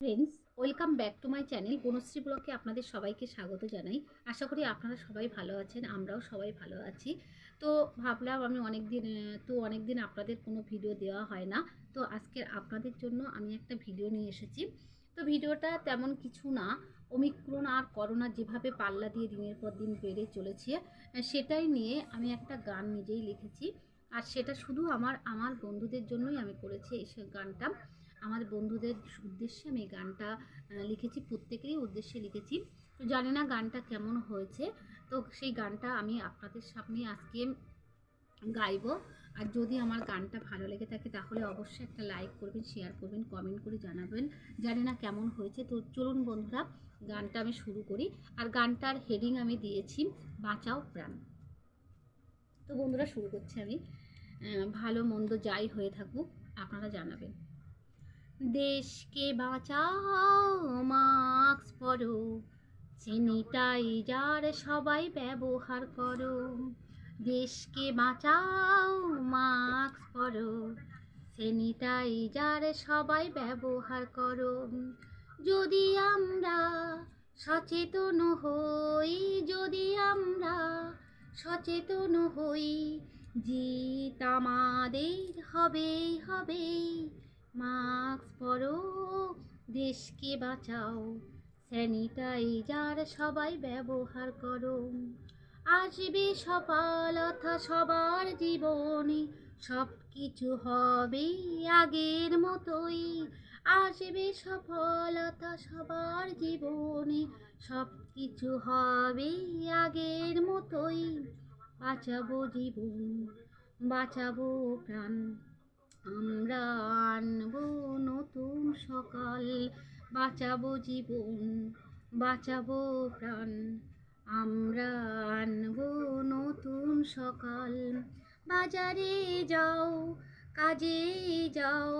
Friends welcome back to my channel Banasree ব্লকে আপনাদের সবাইকে স্বাগত জানাই। আশা করি আপনারা সবাই ভালো আছেন, আমরাও সবাই ভালো আছি। তো ভাবলাম আমি অনেক দিন তো অনেক দিন আপনাদের কোনো ভিডিও দেওয়া হয় না। তো আজকে আপনাদের জন্য আমি একটা ভিডিও নিয়ে এসেছি। তো ভিডিওটা তেমন কিছু না অমিক্রণ আর করোনা যেভাবে পাল্লা দিয়ে দিনের পর দিন বেড়ে চলেছে, সেটাই নিয়ে আমি একটা গান নিজেই লিখেছি। আর সেটা শুধু আমার আমার বন্ধুদের জন্যই আমি করেছি এই গানটা। আমার বন্ধুদের উদ্দেশ্যে আমি গানটা লিখেছি, প্রত্যেকেরই উদ্দেশ্যে লিখেছি। তো জানি না গানটা কেমন হয়েছে। তো সেই গানটা আমি আপনাদের সামনে আজকে গাইবো। আর যদি আমার গানটা ভালো লেগে থাকে, তাহলে অবশ্যই একটা লাইক করবেন শেয়ার করবেন কমেন্ট করে জানাবেন। জানি না কেমন হয়েছে। তো চলুন বন্ধুরা, গানটা আমি শুরু করি। আর গানটার হেডিং আমি দিয়েছি, বাঁচাও প্রাণ। তো বন্ধুরা, শুরু করছি আমি। ভালো মন্দ যাই হয়ে থাকুক, আপনারা জানাবেন। দেশকে বাঁচাও, মাস্ক পরো, স্যানিটাইজার সবাই ব্যবহার করো। দেশকে বাঁচাও, মাস্ক পরো, স্যানিটাইজার সবাই ব্যবহার করো। যদি আমরা সচেতন হই, যদি আমরা সচেতন হই, জিত আমাদের হবেই হবেই। মাস্ক পরো, দেশকে বাঁচাও, স্যানিটাইজার সবাই ব্যবহার করো। আসবে সফলতা সবার জীবনে সব কিছু হবে আগের মতোই। আসবে সফলতা সবার জীবনে সব কিছু হবে আগের মতোই। বাঁচাবো জীবন, বাঁচাবো প্রাণ। আমরা আনব নতুন সকাল, বাঁচাবো জীবন, বাঁচাবো প্রাণ। আমরা আনব নতুন সকাল, বাজারে যাও, কাজে যাও,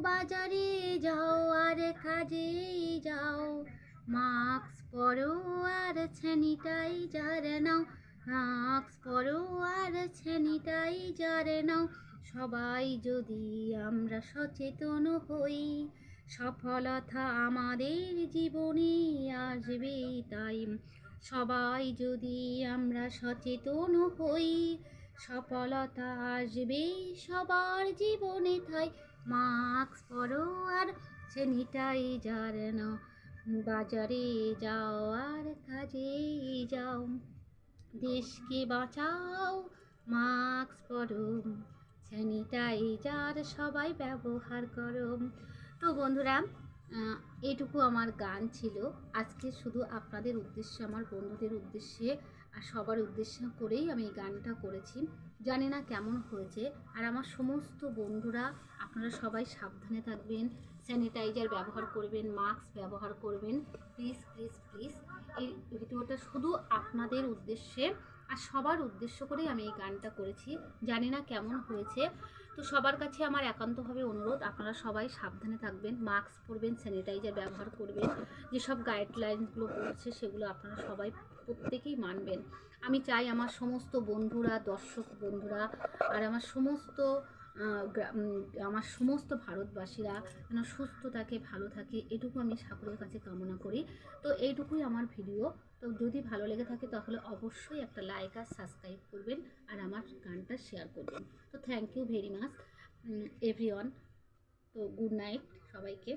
বাজারে যাও, আর কাজে যাও। মাস্ক পরো আর স্যানিটাইজার নাও, মাস্ক পরো আর স্যানিটাইজার নাও। সবাই যদি আমরা সচেতন হই, সফলতা আমাদের জীবনে আসবে তাই সবাই যদি আমরা সচেতন হই, সফলতা আসবে সবার জীবনে তাই মাস্ক পরো আর স্যানিটাইজার নাও। বাজারে যাও আর কাজে যাও, দেশকে বাঁচাও, মাস্ক পরো। স্যানিটাইজার সবাই ব্যবহার করো। তো বন্ধুরা আহ, এইটুকু আমার গান ছিল। আজকে শুধু আপনাদের উদ্দেশ্যে আমার বন্ধুদের উদ্দেশ্যে আর সবার উদ্দেশ্য করেই আমি এই গানটা করেছি। জানি না কেমন হয়েছে। আর আমার সমস্ত বন্ধুরা আপনারা সবাই সাবধানে থাকবেন। স্যানিটাইজার ব্যবহার করবেন মাস্ক ব্যবহার করবেন। প্লিজ প্লিজ প্লিজ এই ভিডিওটা শুধু আপনাদের উদ্দেশ্যে আর সবার উদ্দেশ্য করেই আমি এই গানটা করেছি। জানি না কেমন হয়েছে। তো সবার কাছে আমার একান্তভাবে অনুরোধ, আপনারা সবাই সাবধানে থাকবেন, মাস্ক পরবেন, স্যানিটাইজার ব্যবহার করবেন, যেসব গাইডলাইনগুলো পড়ছে সেগুলো আপনারা সবাই প্রত্যেকেই মানবেন। আমি চাই আমার সমস্ত বন্ধুরা, দর্শক বন্ধুরা, আর আমার সমস্ত আমার সমস্ত ভারতবাসীরা যেন সুস্থ থাকে, ভালো থাকে, এটুকু আমি ঠাকুরের কাছে কামনা করি। তো এইটুকুই আমার ভিডিও। তো যদি ভালো লেগে থাকে তাহলে অবশ্যই একটা লাইক আর সাবস্ক্রাইব করবেন আর আমার গানটা শেয়ার করবেন। তো thank you very much everyone তো গুড নাইট সবাইকে।